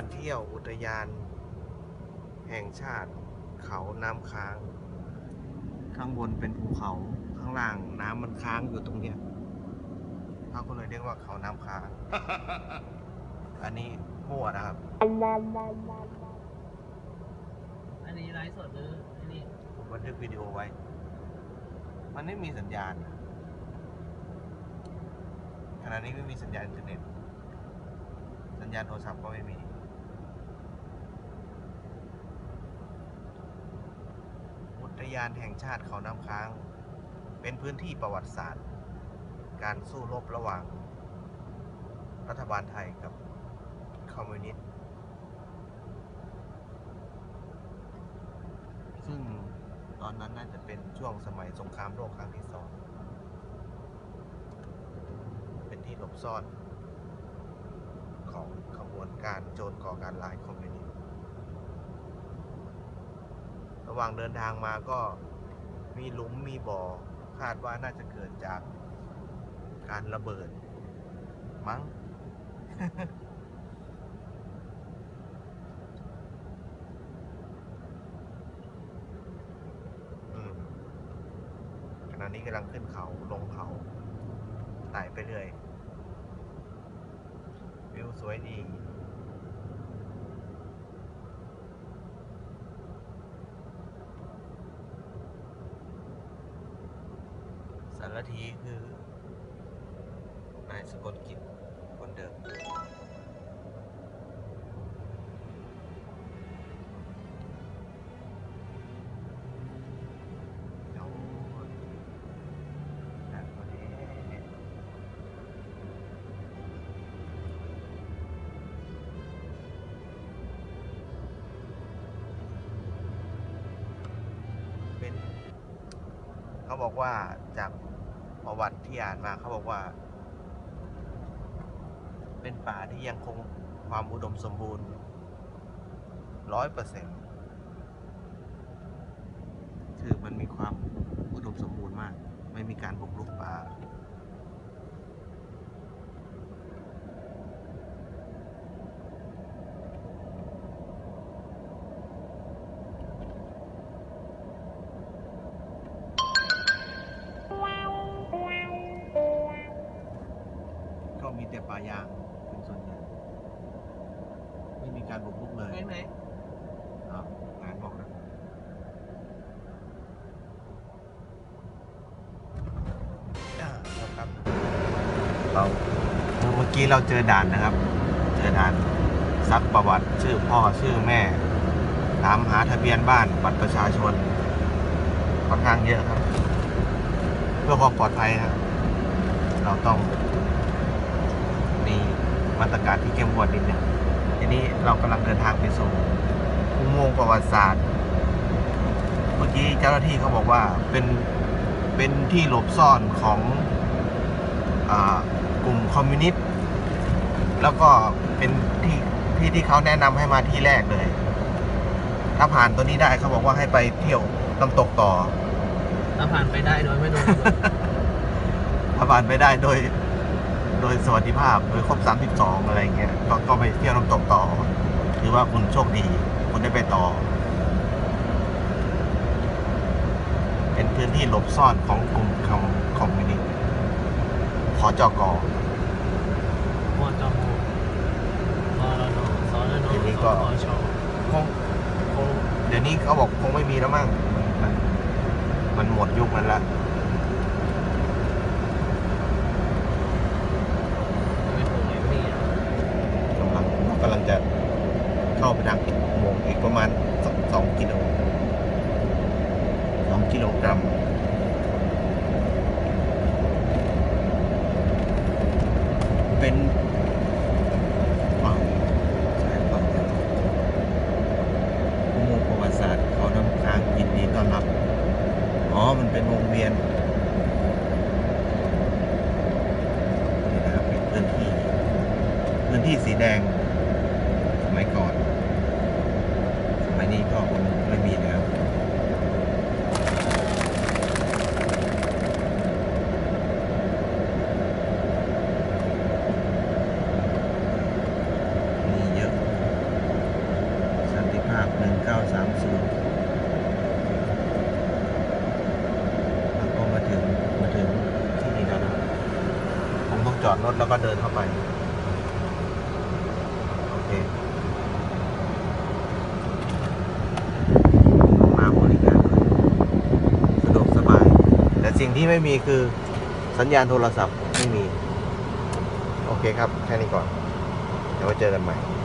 มาเที่ยวอุทยาน แห่งชาติเขาน้ำค้าง ข้างบนเป็นภูเขาข้างล่างน้ำมันค้างอยู่ตรงเนี้ยเขาก็เลยเรียกว่าเขาน้ำค้าง อันนี้มั่วนะครับ อันนี้ไลฟ์สดหรืออันนี้ผมบันทึกวิดีโอไว้ มันไม่มีสัญญาณขณะนี้ไม่มีสัญญาณอินเทอร์เน็ต สัญญาณโทรศัพท์ก็ไม่มี อุ ทยานแห่งชาติเขาน้ำค้าง เป็นพื้นที่ประวัติศาสตร์ การสู้รบระหว่าง รัฐบาลไทยกับคอมมิวนิสต์ซึ่งตอนนั้นน่าจะเป็นช่วงสมัยสงครามโลกครั้งที่สอง เป็นที่หลบซ่อนของขบวนการโจรก่อการร้ายคอมมิวนิสต์ ระหว่างเดินทางมาก็มีหลุมมีบ่อ คาดว่าน่าจะเกิดจากการระเบิด มั้ง ขณะนี้กำลังขึ้นเขาลงเขาไต่ไปเรื่อยวิวสวยดีาทีคือนายสกลกิจคนเดิมเป็นเขาบอกว่าจาก ประวัติที่อ่านมาเขาบอกว่า เป็นป่าที่ยังคงความอุดมสมบูรณ์ร้อยเปอร์เซ็นต์คือมันมีความอุดมสมบูรณ์มาก ไม่มีการบุกรุกป่าายางเป็นส่วนใหญ่ไม่มีการบุกรุกเลยไหนไหนอ้าวงานบอกนะอ่าครับเราเมื่อกี้เราเจอด่านนะครับ เจอด่านซักประวัติชื่อพ่อชื่อแม่ ถามหาทะเบียนบ้านบัตรประชาชนค่อนข้างเยอะครับ เพื่อความปลอดภัยครับ เราต้องมี มาตรการที่เข้มงวดนิดนึงทีนี้เรากำลังเดินทางไปสู่อุโมงค์ประวัติศาสตร์ เมื่อกี้เจ้าหน้าที่เขาบอกว่าเป็นเป็นที่หลบซ่อนของอากลุ่มคอมมิวนิสต์แล้วก็เป็นที่ที่ที่เขาแนะนำให้มาที่แรกเลย ถ้าผ่านตัวนี้ได้เขาบอกว่าให้ไปเที่ยวน้ำตกต่อเราผ่านไปได้โดยไม่โดนระเบิด ถ้าผ่านไปได้โดย โดยสวัสดิภาพโดยครบ 32 อะไรอย่างเงี้ยก็ก็ไปเที่ยวน้ำตกต่อถือว่าคุณโชคดี คุณได้ไปต่อ เป็นพื้นที่หลบซ่อนของกลุ่มคอมคอมมิวนิสต์ขอจอกอมอจอมมอรนสรนทีนี้ก็สชคงคงเดี๋ยวนี้เขาบอกคงไม่มีแล้วมั้งมันมันหมดยุคนั้นละ ไม่ถูกเลยพี่อะ กำลังกำลังจะเข้าไปทางอุโมงอีกประมาณสองกิโลสองกิโลกรัมเป็นว้าวใช่ครับอุโมงค์ประวัติศาสตร์เขาน้ำค้างยินดีต้อนรับ อ๋อ มันเป็นวงเวียนนี่นะครับเป็นพื้นที่พื้นที่สีแดง สมัยก่อน สมัยนี้ก็คงไม่มีแล้ว มีเยอะ เก้าสามศูนย์แล้วก็มาถึงมาถึงที่นี่แล้วนะผมต้องจอดรถแล้วก็เดินเข้าไป โอเคมาบริการสะดวกสบาย แต่สิ่งที่ไม่มีคือสัญญาณโทรศัพท์ไม่มี โอเคครับ แค่นี้ก่อน เดี๋ยวไว้เจอกันใหม่